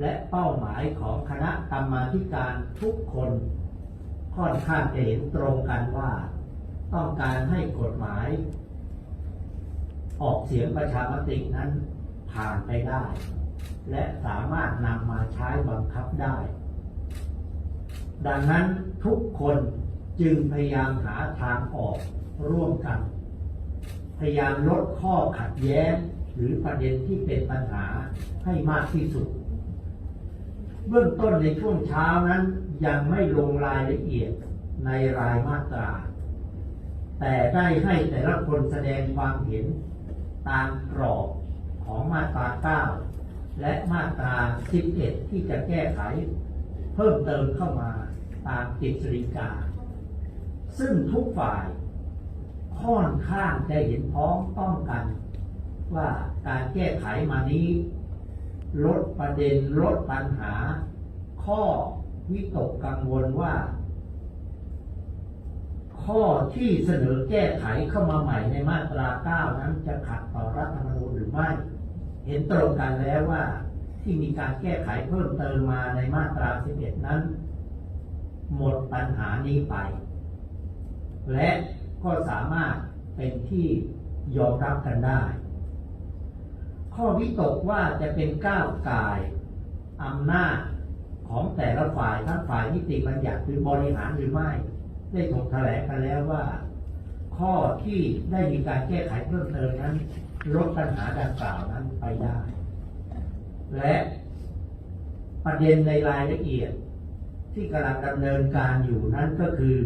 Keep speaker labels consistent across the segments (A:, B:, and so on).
A: และเป้าหมายของคณะกรรมาธิการทุกคนค่อนข้างจะเห็นตรงกันว่า ต้องการให้กฎหมาย ออกเสียงประชามตินั้นผ่านไปได้ และสามารถนำมาใช้บังคับได้ ดังนั้นทุกคนจึงพยายามหาทางออกร่วมกัน พยายามลดข้อขัดแย้งหรือประเด็นที่เป็นปัญหาให้มากที่สุด เบื้องต้นในช่วงเช้านั้นยังไม่ลงรายละเอียดในรายมาตรา แต่ได้ให้แต่ละคนแสดงความเห็นตามกรอบของมาตรา 9 และมาตรา 11 ที่จะแก้ไข เพิ่มเติมเข้ามาตามกฤษฎีกา ซึ่งทุกฝ่ายค่อนข้างจะเห็นพ้องต้องกัน ว่าการแก้ไขมานี้ ลดประเด็นลดปัญหา ข้อวิตกกังวลว่า ข้อที่เสนอแก้ไขเข้ามาใหม่ในมาตรา 9 นั้นจะขัดต่อรัฐธรรมนูญหรือไม่ เห็นตรงกันแล้วว่า ที่มีการแก้ไขเพิ่มเติมมาในมาตรา 11 นั้น หมดปัญหานี้ไป และก็สามารถเป็นที่ยอมรับกันได้ ข้อวิตกว่าจะเป็นก้าวไก่ายอำนาจของแต่ละฝ่ายทั้งฝ่ายนิติบัญญัติหรือบริหารหรือไม่ ได้ถกแถลงกันแล้วว่า ข้อที่ได้มีการแก้ไขเพิ่มเติมนั้น ลดปัญหาดังกล่าวนั้นไปได้ และประเด็นในรายละเอียดที่กำลังดำเนินการอยู่นั้นก็คือ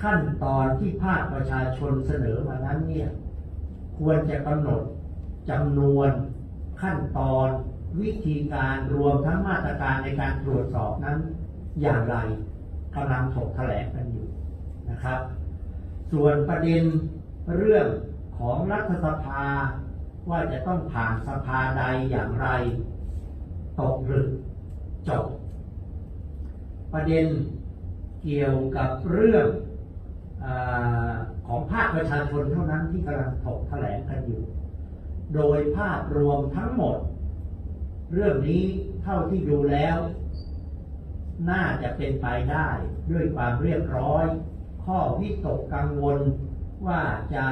A: ขั้นตอนที่ภาคประชาชนเสนอมานั้นเนี่ย ควรจะกำหนดจำนวน ขั้นตอนวิธีการรวมทั้งมาตรการในการตรวจสอบนั้นอย่างไรกำลังถกแถลงกันอยู่นะครับ ส่วนประเด็นเรื่องของรัฐสภาว่าจะต้องผ่านสภาใดอย่างไร ตกหรือจบ ประเด็นเกี่ยวกับเรื่องอของภาคประชาชนเท่านั้นที่กำลังถกแถลงกัน โดยภาพรวมทั้งหมด เรื่องนี้เท่าที่ดูแล้ว น่าจะเป็นไปได้ด้วยความเรียบร้อย ข้อวิตกกังวลว่าจะ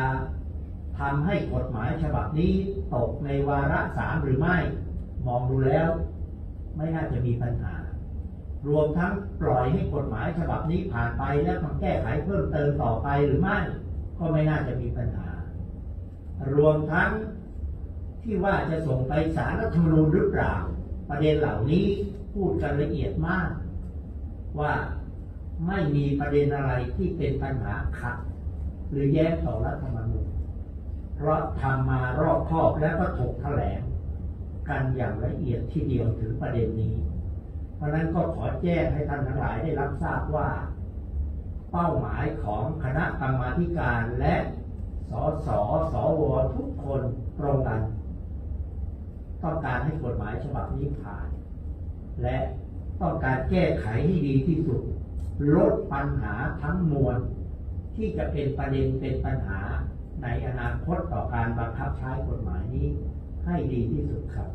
A: ทำให้กฎหมายฉบับนี้ตกในวาระสามหรือไม่ มองดูแล้ว ไม่น่าจะมีปัญหา รวมทั้งปล่อยให้กฎหมายฉบับนี้ผ่านไปแล้วมาแก้ไขเพิ่มเติมต่อไปหรือไม่ ก็ไม่น่าจะมีปัญหา รวมทั้ง ที่ว่าจะส่งไปสารรัฐธรรมนูญหรือเปล่า ประเด็นเหล่านี้พูดกันละเอียดมาก ว่าไม่มีประเด็นอะไรที่เป็นปัญหาขัด หรือแย้งต่อรัฐธรรมนูญเพราะทำมารอบครอบและก็ถกแถลง กันอย่างละเอียดทีเดียวถึงประเด็นนี้ เพราะฉะนั้นก็ขอแจ้งให้ท่านทั้งหลายได้รับทราบว่า เป้าหมายของคณะกรรมาธิการและสสสวทุกคนตรงกัน ต้องการให้กฎหมายฉบับนี้ผ่าน และต้องการแก้ไขให้ดีที่สุด ลดปัญหาทั้งมวลที่จะเป็นประเด็นเป็นปัญหาในอนาคตต่อการบังคับใช้กฎหมายนี้ให้ดีที่สุดครับ